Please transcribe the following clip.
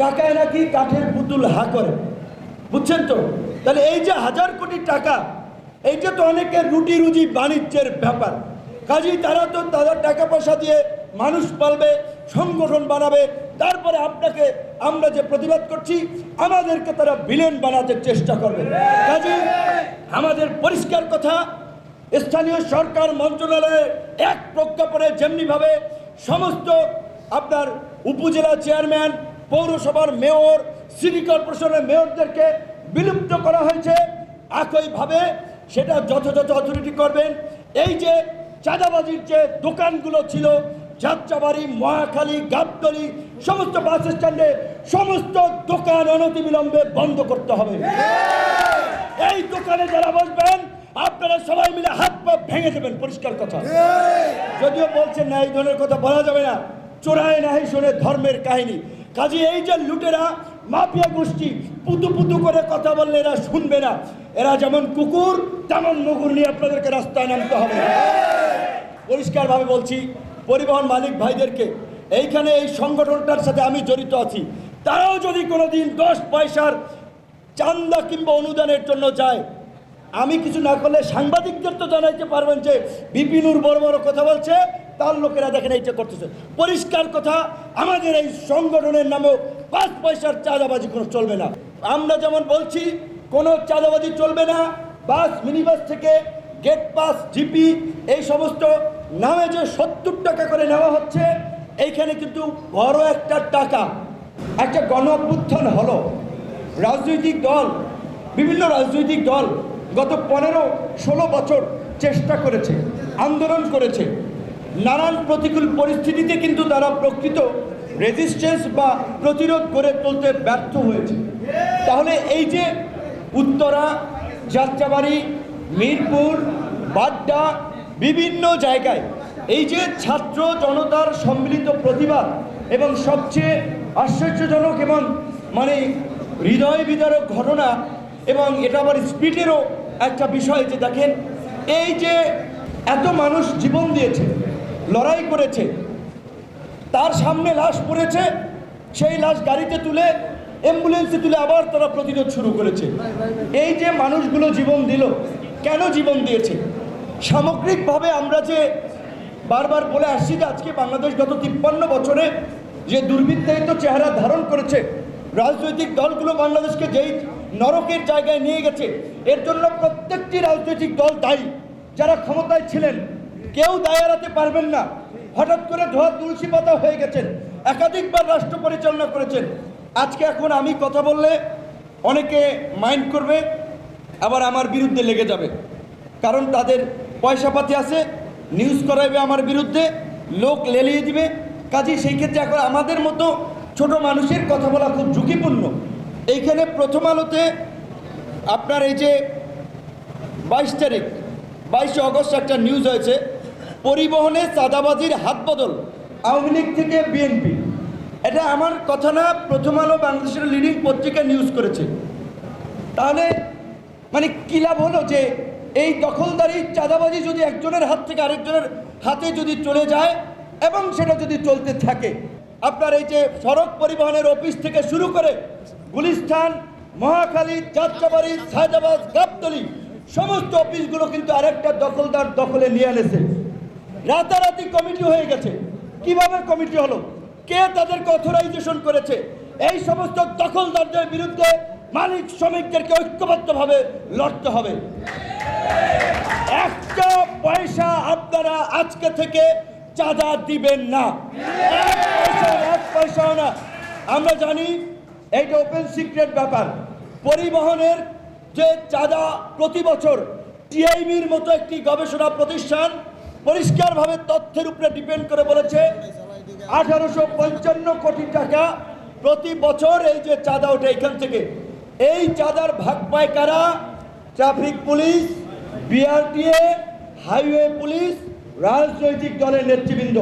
টাকায় নাকি কাঠের পুতুল হা করে। বুঝছেন তো? তাহলে এই যে হাজার কোটি টাকা, এইটা তো অনেকের রুটি রুজি বাণিজ্যের ব্যাপার। কাজেই তারা তো তাদের টাকা পয়সা দিয়ে মানুষ পালবে, সংগঠন বানাবে। তারপরে আপনাকে আমরা যে প্রতিবাদ করছি, আমাদেরকে তারা ভিলেন বানাতে চেষ্টা করবে। কাজেই আমাদের পরিষ্কার কথা, স্থানীয় সরকার মন্ত্রণালয়ে এক প্রজ্ঞাপনে যেমনিভাবে সমস্ত আপনার উপজেলা চেয়ারম্যান পৌরসভার মেয়র, সিটি কর্পোরেশনের মেয়রদেরকে বিলুপ্ত করা হয়েছে। একইভাবে সেটা যথাযথ অথরিটি করবেন। এই যে চাঁদাবাজির যে দোকানগুলো ছিল, যাত্রাবাড়ি, মহাখালী, গাবতলি, সমস্ত বাস স্ট্যান্ডে সমস্ত দোকান অনতিবিলম্বে বন্ধ করতে হবে। এই দোকানে যারা বসবেন, আপনারা সবাই মিলে হাত পা ভেঙে দেবেন, পরিষ্কার কথা। যদিও বলছেন না, এই ধরনের কথা বলা যাবে না। চোরায় নাহি শুনে ধর্মের কাহিনী। কাজে এই যে লুটেরা, মাফিয়া গোষ্ঠী, পুতু পুতু করে কথা বললে এরা শুনবে না। এরা যেমন কুকুর, তেমন মুগুর নিয়ে আপনাদেরকে রাস্তায় নামতে হবে। পরিষ্কারভাবে বলছি, পরিবহন মালিক ভাইদেরকে, এইখানে এই সংগঠনটার সাথে আমি জড়িত আছি। তারাও যদি কোনো দিন দশ পয়সার চান্দা কিংবা অনুদানের জন্য যায়, আমি কিছু না করলে সাংবাদিকদের তো জানাইতে পারবেন যে বিপিনুর বড় বড় কথা বলছে তার লোকেরা দেখেন এইটা করতেছে। পরিষ্কার কথা, আমাদের এই সংগঠনের নামেও পাঁচ পয়সার চাঁদাবাজি কোনো চলবে না। আমরা যেমন বলছি, কোনো চাঁদাবাজি চলবে না। বাস, মিনিবাস থেকে গেট পাস, জিপি, এই সমস্ত নামে যে সত্তর টাকা করে নেওয়া হচ্ছে, এইখানে কিন্তু বড় একটা টাকা। একটা গণ অভ্যুত্থান হলো। রাজনৈতিক দল, বিভিন্ন রাজনৈতিক দল গত পনেরো, ষোলো বছর চেষ্টা করেছে, আন্দোলন করেছে। নানান প্রতিকূল পরিস্থিতিতে কিন্তু তারা প্রকৃত রেজিস্ট্যান্স বা প্রতিরোধ করে তুলতে ব্যর্থ হয়েছে। তাহলে এই যে উত্তরা, যাত্রাবাড়ি, মিরপুর, বাড্ডা বিভিন্ন জায়গায় এই যে ছাত্র জনতার সম্মিলিত প্রতিবাদ এবং সবচেয়ে আশ্চর্যজনক এবং মানে হৃদয় বিদারক ঘটনা এবং এটা আবার স্পিডেরও একটা বিষয় যে দেখেন, এই যে এত মানুষ জীবন দিয়েছে লড়াই করেছে। তার সামনে লাশ পড়েছে, সেই লাশ গাড়িতে তুলে, অ্যাম্বুলেন্সে তুলে আবার তারা প্রতিরোধ শুরু করেছে। এই যে মানুষগুলো জীবন দিল, কেন জীবন দিয়েছে? সামগ্রিকভাবে আমরা যে বারবার বলে আসছি যে আজকে বাংলাদেশ গত তিপ্পান্ন বছরে যে দুর্বৃত্তায়িত চেহারা ধারণ করেছে, রাজনৈতিক দলগুলো বাংলাদেশকে যেই নরকের জায়গায় নিয়ে গেছে, এর জন্য প্রত্যেকটি রাজনৈতিক দল দায়ী। যারা ক্ষমতায় ছিলেন কেউ দায় এড়াতে পারবেন না। হঠাৎ করে ধোয়া তুলসী পাতা হয়ে গেছেন একাধিকবার রাষ্ট্র পরিচালনা করেছেন। আজকে এখন আমি কথা বললে অনেকে মাইন্ড করবে, আবার আমার বিরুদ্ধে লেগে যাবে। কারণ তাদের পয়সাপাতি আছে, নিউজ করাবে আমার বিরুদ্ধে, লোক লেলিয়ে দিবে। কাজেই সেই ক্ষেত্রে এখন আমাদের মতো ছোট মানুষের কথা বলা খুব ঝুঁকিপূর্ণ। এইখানে প্রথম আলোতে আপনার এই যে বাইশ তারিখ, বাইশে অগস্ট একটা নিউজ হয়েছে। পরিবহনে চাঁদাবাজির হাত বদল। আওয়ামী লীগ থেকে বিএনপি এটা আমার কথা না, প্রথম আলো বাংলাদেশের লিডিং পত্রিকা নিউজ করেছে। তাহলে মানে কী লাভ হলো যে এই দখলদারি, চাঁদাবাজি যদি একজনের হাত থেকে আরেকজনের হাতে যদি চলে যায় এবং সেটা যদি চলতে থাকে? আপনার এই যে সড়ক পরিবহনের অফিস থেকে শুরু করে গুলিস্থান, মহাখালী, যাত্রাবাড়ি, সায়দাবাদ, গাবতলি, সমস্ত অফিসগুলো কিন্তু আরেকটা দখলদার দখলে নিয়ে এনেছে। রাতারাতি কমিটি হয়ে গেছে। কীভাবে কমিটি হলো? কে তাদেরকে অথরাইজেশন করেছে? এই সমস্ত দখলদারদের বিরুদ্ধে মালিক শ্রমিকদেরকে ঐক্যবদ্ধভাবে লড়তে হবে। একটা পয়সা আপনারা আজকে থেকে চাঁদা দিবেন না। এক পয়সাও না। আমরা জানি এইটা ওপেন সিক্রেট ব্যাপার। পরিবহনের যে চাঁদা প্রতি বছর, টিআইবির মতো একটি গবেষণা প্রতিষ্ঠান পরিষ্কারভাবে তথ্যের উপরে ডিপেন্ড করে বলেছে, আঠারোশো পঞ্চান্ন কোটি টাকা প্রতি বছর এই যে চাঁদা ওঠে এখান থেকে। এই চাঁদার ভাগ পায় কারা? Traffic police, BRTA, highway police, রাজনৈতিক দলের নেতৃবৃন্দ।